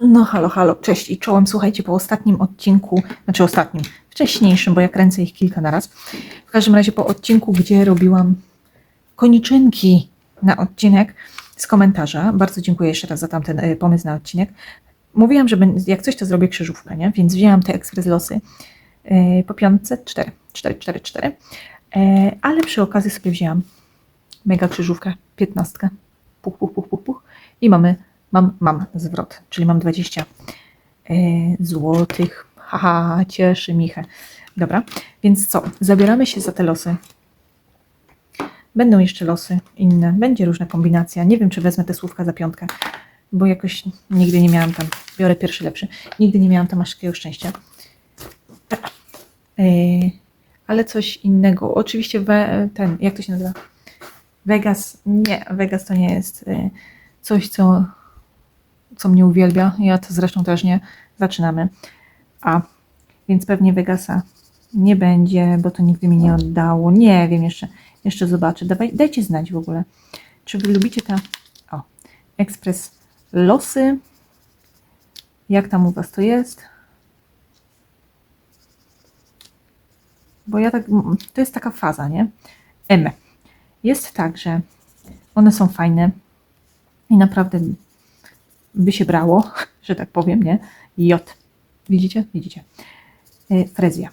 No halo, halo, cześć i czołem. Słuchajcie, po ostatnim odcinku, znaczy ostatnim, wcześniejszym, bo ja kręcę ich kilka naraz. W każdym razie po odcinku, gdzie robiłam koniczynki na odcinek z komentarza. Bardzo dziękuję jeszcze raz za tamten e, pomysł na odcinek. Mówiłam, że jak coś to zrobię krzyżówkę, nie? Więc wzięłam te ekspres losy e, po piątce 4, 4, 4, 4. E, ale przy okazji sobie wzięłam mega krzyżówkę, 15. Puch, puch, puch, puch, puch. I mamy, mam, mam zwrot, czyli mam 20 e, złotych. Haha, cieszy Michę. Dobra, więc co? Zabieramy się za te losy. Będą jeszcze losy inne, będzie różna kombinacja. Nie wiem, czy wezmę te słówka za piątkę, bo jakoś nigdy nie miałam tam, biorę pierwszy lepszy, nigdy nie miałam tam aż takiego szczęścia. Yy, ale coś innego. Oczywiście ten, jak to się nazywa? Vegas. Nie, Vegas to nie jest yy, coś, co, co mnie uwielbia. Ja to zresztą też nie. Zaczynamy. A, więc pewnie Vegasa nie będzie, bo to nigdy mi nie oddało. Nie wiem jeszcze. Jeszcze zobaczę. Dawaj, dajcie znać w ogóle, czy wy lubicie te. O, Ekspres Losy. Jak tam u was to jest? Bo ja tak. To jest taka faza, nie? M. Jest tak, że one są fajne i naprawdę by się brało, że tak powiem, nie? J. Widzicie? Widzicie. Y, Frezja.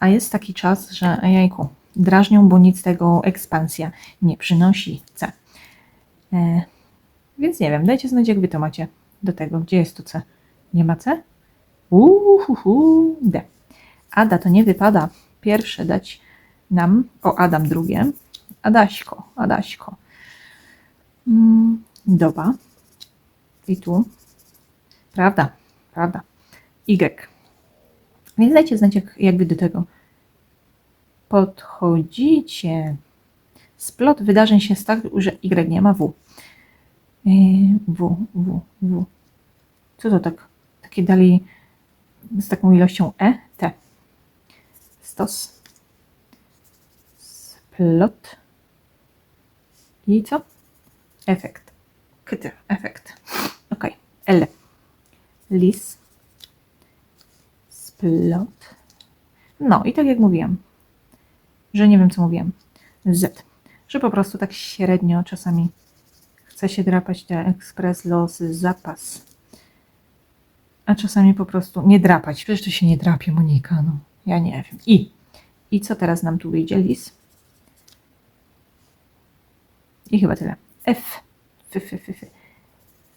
A jest taki czas, że jajku, drażnią, bo nic tego ekspansja nie przynosi. C. E, więc nie wiem, dajcie znać, jak wy to macie do tego. Gdzie jest tu C? Nie ma C? Uhuhu, D. Ada to nie wypada. Pierwsze dać nam, o Adam drugie. Adaśko, Adaśko. Mm, doba. I tu. Prawda, prawda. Y. Więc dajcie znać, jak, jak wy do tego podchodzicie. Splot wydarzeń się stał, że Y nie ma W. Yy, W, W, W. Co to tak? Takie dali z taką ilością E, T. Stos. Splot. I co? Efekt. Kt, efekt. L. Lis. Splot. No i tak jak mówiłam, że nie wiem co mówiłam. Z. Że po prostu tak średnio czasami chce się drapać te ekspres losy zapas. A czasami po prostu nie drapać. Przecież to się nie drapie, Monika. No, ja nie wiem. I. I co teraz nam tu wyjdzie? Lis. I chyba tyle. F. F, F, F, F.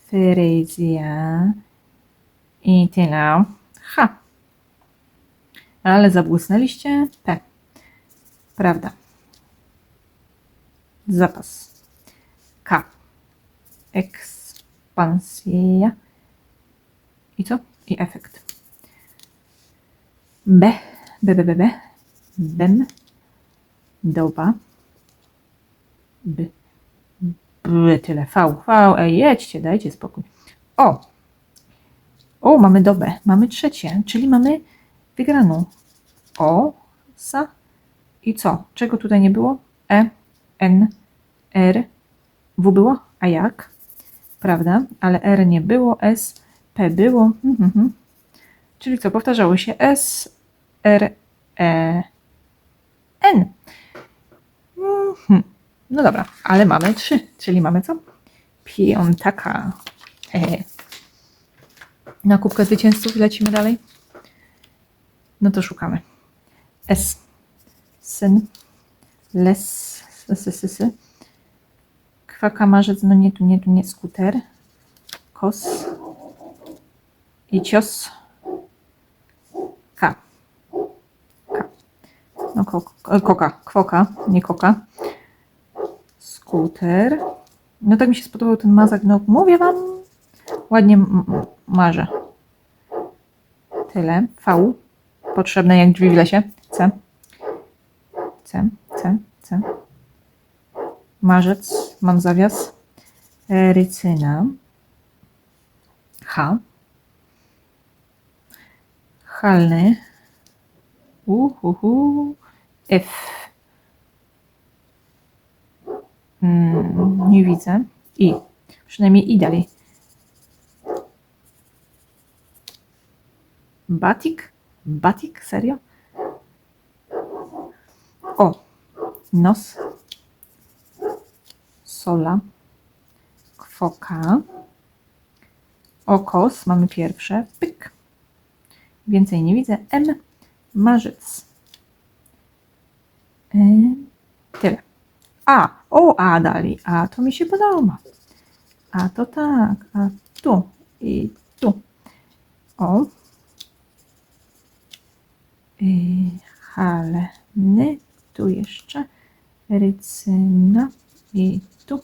Fryzja. I tyle. H. Ale zabłysnęliście? P. Prawda. Zapas. K. Ekspansja. I co? I efekt. B. B, B, B, B. Bem. Doba. B. B, tyle. V. V. Ej, jedźcie, dajcie spokój. O. O, mamy dobę. Mamy trzecie, czyli mamy wygraną. O. Sa. I co? Czego tutaj nie było? E, N, R, W było? A jak? Prawda? Ale R nie było, S, P było. Mhm, mhm. Czyli co? Powtarzało się S, R, E, N. Mhm. No dobra, ale mamy trzy, czyli mamy co? Piątaka. E. Na kubkę zwycięzców lecimy dalej. No to szukamy. S. Syn, les, s, s, s, kwaka marzec, no nie tu, nie tu, nie skuter, kos. I cios, k, k, no ko, koka, kwoka, nie koka, skuter, no tak mi się spodobał ten mazak, no mówię wam, ładnie marzę, tyle, V, potrzebne jak drzwi w lesie, C, C, C, C. Marzec, mam zawias. E, Rycyna. H. Halny. Uhuhu. F. Mm, nie widzę. I. Przynajmniej i dalej. Batik? Batik? Serio? O, nos, sola, kwoka, okos, mamy pierwsze, pyk. Więcej nie widzę. M, marzec. E, tyle. A, o, A dali. A, to mi się podoba. A to tak, a tu i tu. O. Y, haleny, tu jeszcze. Rycyna i tu.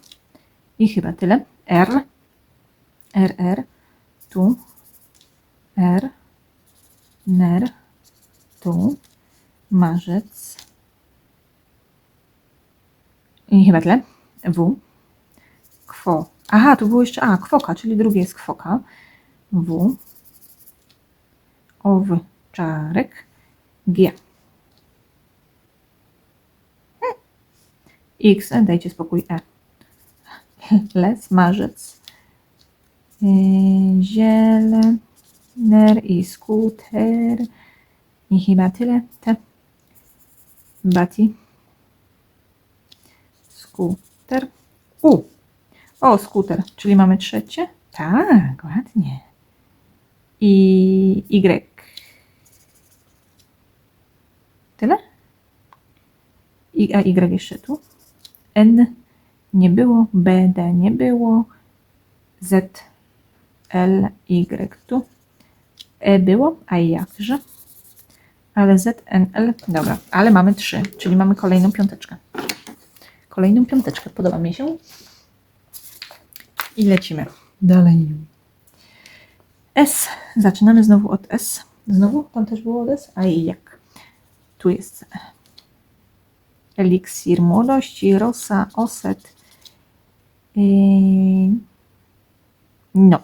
I chyba tyle. R. R, R. Tu. R. Ner. Tu. Marzec. I chyba tyle. W. Kwo. Aha, tu było jeszcze A, kwoka, czyli drugie jest kwoka. W. Owczarek. G. X, dajcie spokój, E. Les, marzec. Yy, Zielener i skuter. I chyba tyle. T. Bati. Skuter. U. O, skuter, czyli mamy trzecie. Tak, ładnie. I Y. Tyle? I, a Y jeszcze tu. N nie było, B, D nie było, Z, L, Y tu. E było, a jakże? Ale Z, N, L, dobra, ale mamy trzy, czyli mamy kolejną piąteczkę. Kolejną piąteczkę, podoba mi się. I lecimy dalej. S, zaczynamy znowu od S. Znowu, tam też było od S, a i jak? Tu jest eliksir młodości, rosa, oset. Yy, no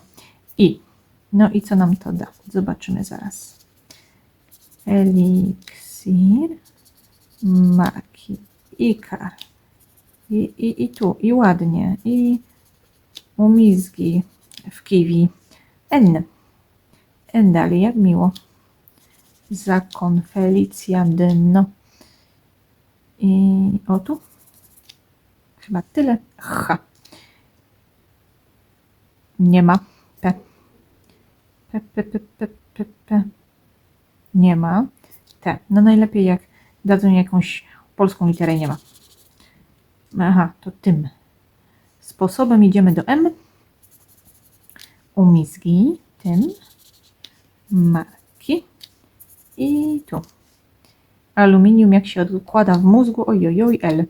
i, no i co nam to da? Zobaczymy zaraz. Eliksir marki Ikar. I, i, I tu, i ładnie, i umizgi w kiwi. N. N dalej, jak miło. Zakon Felicja Dno. I o tu. Chyba tyle. H. Nie ma. P. P, P, P, P, P, P. Nie ma. T. No najlepiej jak dadzą jakąś polską literę nie ma. Aha, to tym sposobem idziemy do M. Umizgi. Tym. Marki. I tu. Aluminium jak się odkłada w mózgu. Ojojoj, L.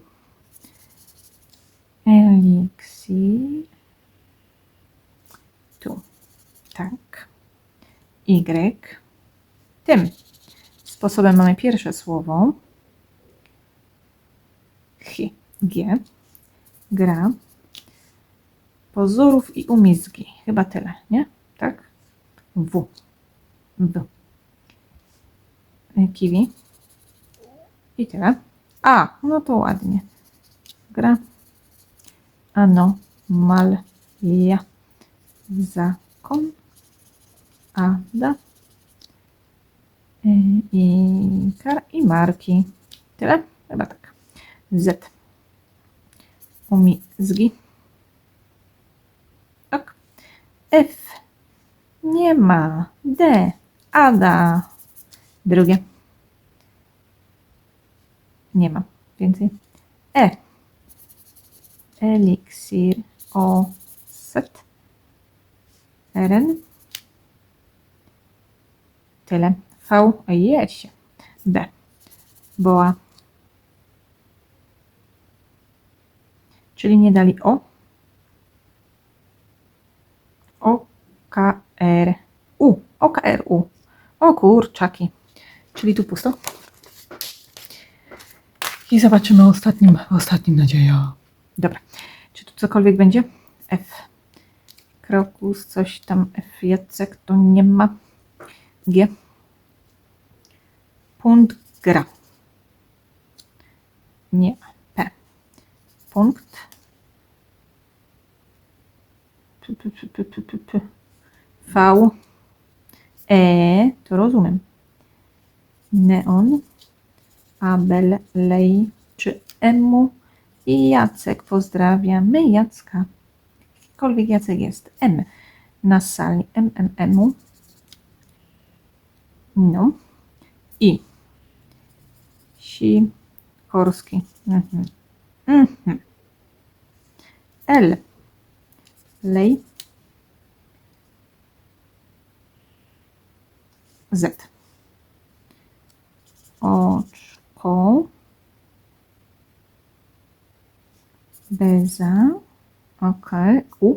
Elixir. Tu. Tak. Y. Tym sposobem mamy pierwsze słowo. G. Gra. Pozorów i umizgi. Chyba tyle, nie? Tak? W. W. Kiwi. I tyle. A, no to ładnie. Gra. Anomalia. Zakon. Ada. I kar i marki. Tyle? Chyba tak. Z. Umizgi. Ok. F. Nie ma. D. Ada. Drugie. Nie ma więcej. E. Eliksir. O. Set. Ren. Tyle. V. Jedź. B. Boa. Czyli nie dali O. O. K. R. U. O. K. R. U. O kurczaki. Czyli tu pusto. I zobaczymy ostatnim, ostatnim nadzieja. Dobra. Czy tu cokolwiek będzie? F. Krokus, coś tam F. Jacek to nie ma. G. Punkt gra. Nie. P. Punkt. P, p, p, p, p, p, p. V. E, to rozumiem. Neon, Abel, Lej czy Emu i Jacek. Pozdrawiamy Jacka. Jakikolwiek Jacek jest. M na sali. M, M, M. No. I. Sikorski. Mhm. Mhm. L. Lej. Z. Oczko. Beza. Ok. U.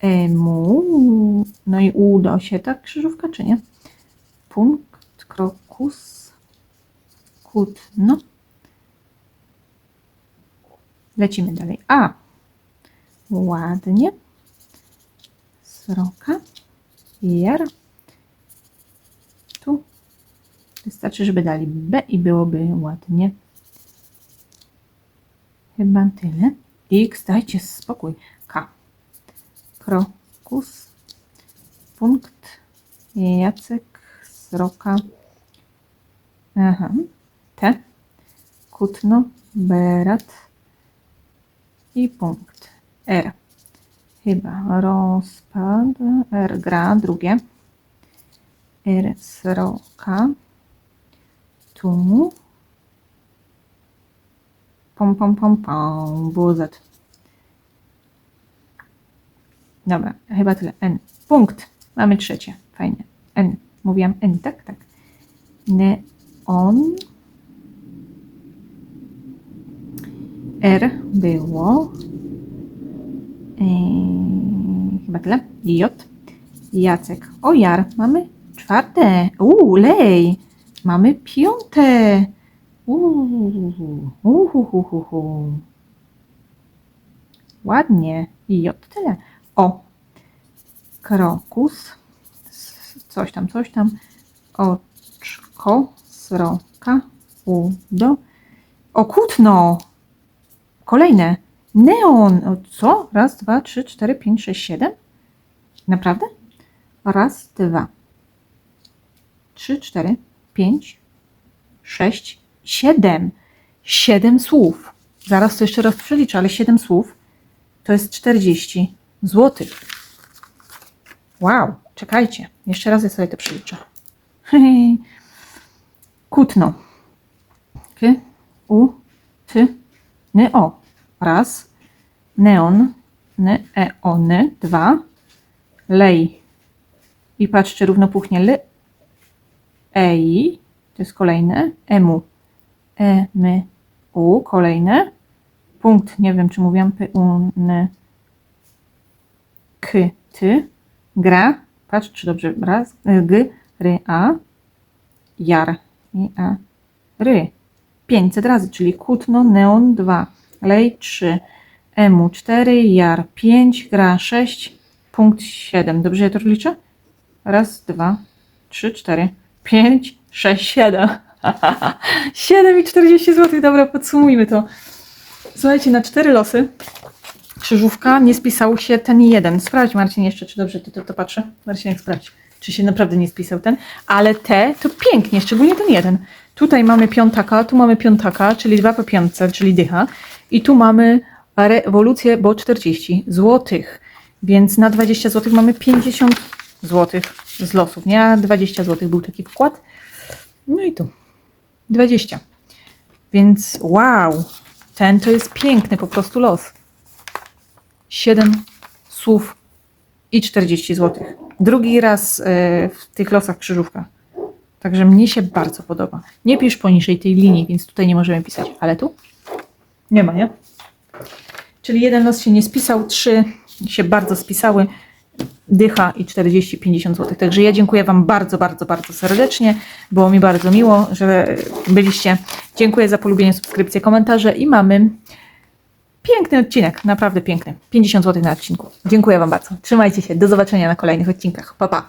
Emu. No i uda się tak krzyżówka, czy nie? Punkt, krokus, kutno. Lecimy dalej. A. Ładnie. Sroka. Jar. Tu. Wystarczy, żeby dali B i byłoby ładnie. Chyba tyle. X, dajcie spokój. K. Krokus. Punkt. Jacek. Sroka. Aha. T. Kutno. Berat. I punkt. R. Chyba rozpad. R gra, drugie. R sroka. Tu. Pom, pom, pom, pom. Z. Dobra, chyba tyle. N. Punkt. Mamy trzecie. Fajnie. N. Mówiłam N, tak? Tak. Neon. R było. Eee, chyba tyle. J. Jacek. O, Jar. Mamy czwarte. Uuu, lej. Mamy piąte. Uuu, uhuhuhuhu. Ładnie. J tyle. O. Krokus. Coś tam, coś tam. Oczko. Sroka. Udo. Okutno. Kolejne. Neon. O, co? Raz, dwa, trzy, cztery, pięć, sześć, siedem? Naprawdę? Raz, dwa, trzy, cztery, pięć, sześć, siedem. Siedem słów. Zaraz to jeszcze raz przeliczę, ale siedem słów to jest 40 złotych. Wow, czekajcie. Jeszcze raz ja sobie to przeliczę. Kutno. K, u, ty, ny, o. Raz. Neon, ny, e, ony. Dwa. Lej. I patrzcie, równopuchnie l. Ej. To jest kolejne. Emu. E, my, u. Kolejne. Punkt, nie wiem czy mówiłam, p, u, n, k, ty. Gra. Patrz, czy dobrze. Raz. e, G, ry, a. Jar. I, a, ry. 500 razy, czyli kutno, neon 2, lej 3, emu 4, jar 5, gra 6, punkt 7. Dobrze ja to liczę? Raz, dwa, trzy, cztery, pięć, sześć, siedem. 7 i 40 zł. Dobra, podsumujmy to. Słuchajcie, na cztery losy krzyżówka nie spisał się ten jeden. Sprawdź Marcin jeszcze, czy dobrze to, to, to patrzę. Marcinek, sprawdź, czy się naprawdę nie spisał ten. Ale te to pięknie, szczególnie ten jeden. Tutaj mamy piątaka, tu mamy piątaka, czyli dwa po piątce, czyli dycha. I tu mamy rewolucję, bo 40 złotych. Więc na 20 zł mamy 50 zł z losów. Nie, a 20 zł był taki wkład. No i tu 20. Więc wow, ten to jest piękny po prostu los. 7 słów i 40 zł. Drugi raz e, w tych losach krzyżówka. Także mnie się bardzo podoba. Nie pisz poniżej tej linii, więc tutaj nie możemy pisać. Ale tu? Nie ma, nie? Czyli jeden los się nie spisał, trzy się bardzo spisały. Dycha i 40-50 zł. Także ja dziękuję Wam bardzo, bardzo, bardzo serdecznie. Było mi bardzo miło, że byliście. Dziękuję za polubienie, subskrypcję, komentarze i mamy piękny odcinek, naprawdę piękny. 50 zł na odcinku. Dziękuję Wam bardzo. Trzymajcie się. Do zobaczenia na kolejnych odcinkach. Pa, pa.